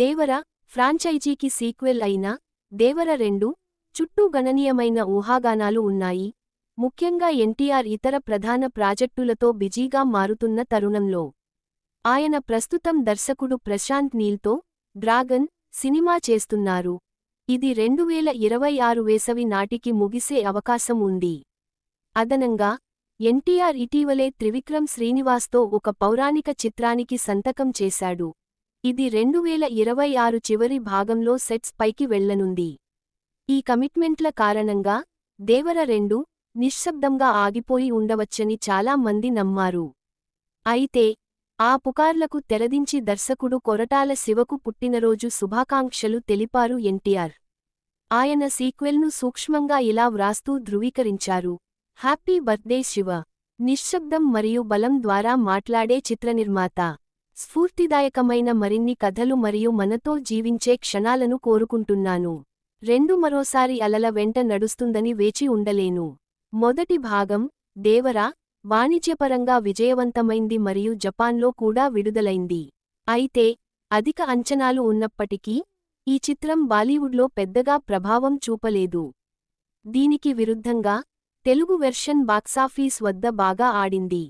దేవర ఫ్రాంచైజీకి sequel అయిన దేవర రెండు చుట్టూ గణనీయమైన ఊహాగానాలు ఉన్నాయి. ముఖ్యంగా ఎన్టీఆర్ ఇతర ప్రధాన ప్రాజెక్టులతో బిజీగా మారుతున్న తరుణంలో ఆయన ప్రస్తుతం దర్శకుడు ప్రశాంత్ నీల్తో డ్రాగన్ సినిమా చేస్తున్నారు. ఇది రెండువేల ఇరవై ఆరు వేసవి నాటికి ముగిసే అవకాశం ఉంది. అదనంగా ఎన్టీఆర్ ఇటీవలే త్రివిక్రమ్ శ్రీనివాస్తో ఒక పౌరాణిక చిత్రానికి సంతకం చేశాడు. ఇది రెండువేల ఇరవై ఆరు చివరి భాగంలో సెట్స్ పైకి వెళ్ళనుంది ఈ కమిట్మెంట్ల కారణంగా దేవర రెండు నిశ్శబ్దంగా ఆగిపోయి ఉండవచ్చని చాలా మంది నమ్మారు. అయితే ఆ పుకార్లకు తెరదించి దర్శకుడు కొరటాల శివకు పుట్టినరోజు శుభాకాంక్షలు తెలిపారు ఎన్టీఆర్. ఆయన సీక్వెల్ను సూక్ష్మంగా ఇలా వ్రాస్తూ ధృవీకరించారు. Happy birthday Shiva. నిశ్శబ్దం మరియు బలం ద్వారా మాట్లాడే చిత్రనిర్మాత. స్ఫూర్తిదాయకమైన మరిన్ని కథలు మరియు మనతో జీవించే క్షణాలను కోరుకుంటున్నాను. రెండు మరోసారి అలల వెంట నడుస్తుందని వేచి ఉండలేను. మొదటి భాగం దేవరా వాణిజ్యపరంగా విజయవంతమైంది మరియు జపాన్లో కూడా విడుదలైంది. అయితే అధిక అంచనాలు ఉన్నప్పటికీ ఈ చిత్రం బాలీవుడ్లో పెద్దగా ప్రభావం చూపలేదు. దీనికి విరుద్ధంగా తెలుగు వెర్షన్ బాక్సాఫీస్ వద్ద బాగా ఆడింది.